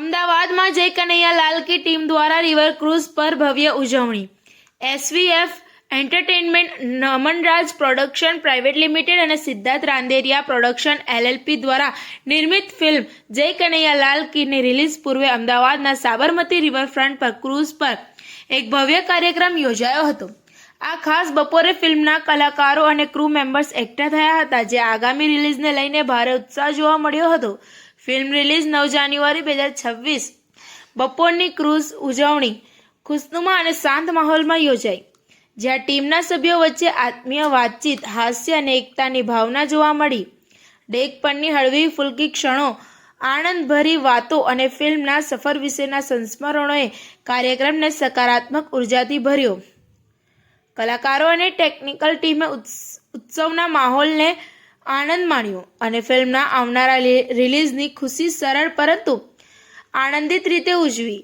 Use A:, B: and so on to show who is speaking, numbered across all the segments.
A: અમદાવાદમાં જય કનૈયા લાલ કી ટીમ દ્વારા રિવર ક્રૂઝ પર ભવ્ય ઉજવણી. SVF entertainment Namanraj production private limited અને સિદ્ધાર્થ રાંદેરિયા પ્રોડક્શન એલએલપી દ્વારા નિર્મિત ફિલ્મ જય કનૈયા લાલ કીની રિલીઝ પૂર્વે અમદાવાદના સાબરમતી રિવરફ્રન્ટ પર ક્રૂઝ પર એક ભવ્ય કાર્યક્રમ યોજાયો હતો. આ ખાસ બપોરે ફિલ્મના કલાકારો અને ક્રૂ મેમ્બર્સ એકઠા થયા હતા, જે આગામી રિલીઝને લઈને ભારે ઉત્સાહ જોવા મળ્યો હતો. ફિલ્મ રિલીઝ નવ જાન્યુઆરી બે હજાર છવ્વીસ. બપોરની ક્રૂઝ ઉજવણી, ખુશનુમા અને શાંત માહોલમાં યોજાઈ. જ્યાં ટીમના સભ્યો વચ્ચે આત્મીય વાતચીત, હાસ્ય અને એકતાની ભાવના જોવા મળી. ડેક પરની હળવી, ફુલકી ક્ષણો, આનંદભરી વાતો અને ફિલ્મના સફર વિશેના સંસ્મરણોએ કાર્યક્રમને સકારાત્મક ઉર્જાથી ભર્યો. કલાકારો અને ટેકનિકલ ટીમે ઉત્સવના માહોલને આનંદ માણ્યો અને ફિલ્મના આવનારા રિલીઝની ખુશી સરળ પરંતુ આનંદિત રીતે ઉજવી.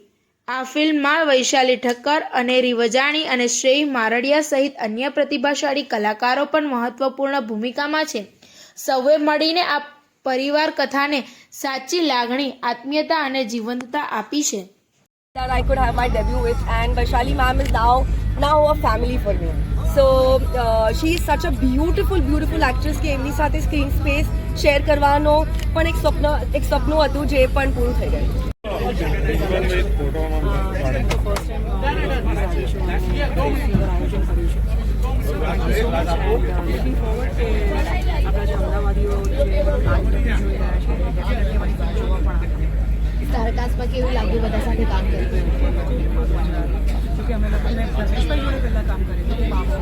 A: આ ફિલ્મમાં વૈશાલી ઠક્કર અને રિવજાણી અને શ્રેય મારડિયા સહિત અન્ય પ્રતિભાશાળી કલાકારો પણ મહત્વપૂર્ણ ભૂમિકામાં છે. સૌએ મળીને આ પરિવાર કથાને સાચી લાગણી આત્મીયતા અને જીવંતતા આપી છે.
B: That I could have my debut with, and Vaishali ma'am is now now a family for me. So she is such a beautiful beautiful actress કે એમની સાથે સ્ક્રીન સ્પેસ શેર કરવાનો પણ એક સ્વપ્ન એક સપનું હતું જે પણ પૂરું થઈ ગયું
C: સ્ટારકાસ્ટમાં કેવું લાગ્યું બધા સાથે કામ કર્યું
D: અમે લોકો મેં જોડે પહેલાં કામ કર્યું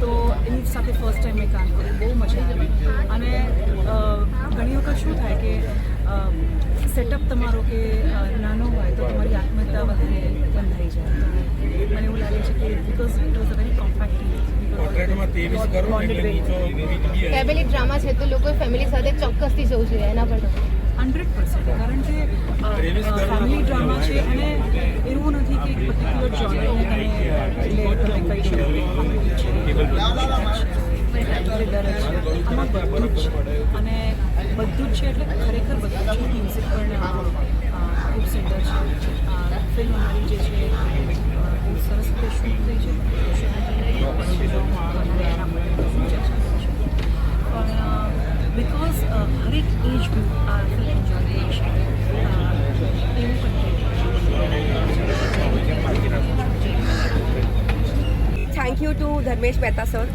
D: તો એની સાથે ફર્સ્ટ ટાઈમ મેં કામ કર્યું. બહુ મજા આવી. અને ઘણી વખત શું થાય કે સેટઅપ તમારો કે નાનો હોય તો તમારી આત્મહત્યા વધારે બંધાઈ જાય. તો મને એવું લાગે છે કે because it was a very compact
C: family drama છે તો લોકોએ ફેમિલી સાથે ચોક્કસથી જવું જોઈએ એના પર
D: હંડ્રેડ પર્સન્ટ. કારણ કે ફેમિલી ડ્રામા છે અને એવું નથી કે એક પર્ટિક્યુલર જોનરને તમે એટલે તમે કહી શકો બધું જ અને બધું જ છે એટલે ખરેખર બધું જ મ્યુઝિક પણ ખૂબ સુંદર છે. ફિલ્મ અમારી જે છે બહુ સરસ રીતે શૂટ થઈ છે.
B: To Dharmesh Mehta sir.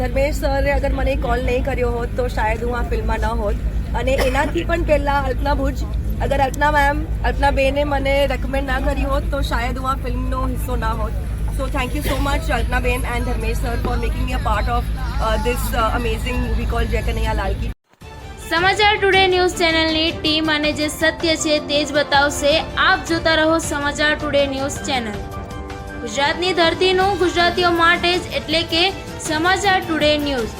B: Dharmesh સરે અગર મને કોલ નહીં કર્યો હોત તો શાયદ હું આ ફિલ્મમાં ન હોત. અને એનાથી પણ પહેલાં અલ્પના ભુજ, અગર અલ્પના મેમ અલ્પના બેને મને રેકમેન્ડ ના કરી હોત તો શાયદ હું આ ફિલ્મનો હિસ્સો ના હોત. So thank you so much Alpana ben and Dharmesh sir for making me a part of this amazing movie call Jai Kanaiya Lalki.
A: સમાચાર ટુડે ન્યૂઝ ચેનલની ટીમ અને જે સત્ય છે તે જ બતાવશે. આપ જોતા રહો સમાચાર ટુડે ન્યૂઝ ચેનલ. ગુજરાતની ધરતીનું ગુજરાતીઓ માટે જ એટલે કે સમાચાર ટુડે ન્યૂઝ.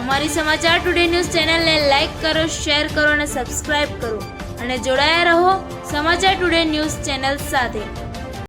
A: અમારી સમાચાર ટુડે ન્યૂઝ ચેનલને લાઇક કરો, શેર કરો અને સબસ્ક્રાઇબ કરો. અને જોડાયા રહો સમાચાર ટુડે ન્યૂઝ ચેનલ સાથે.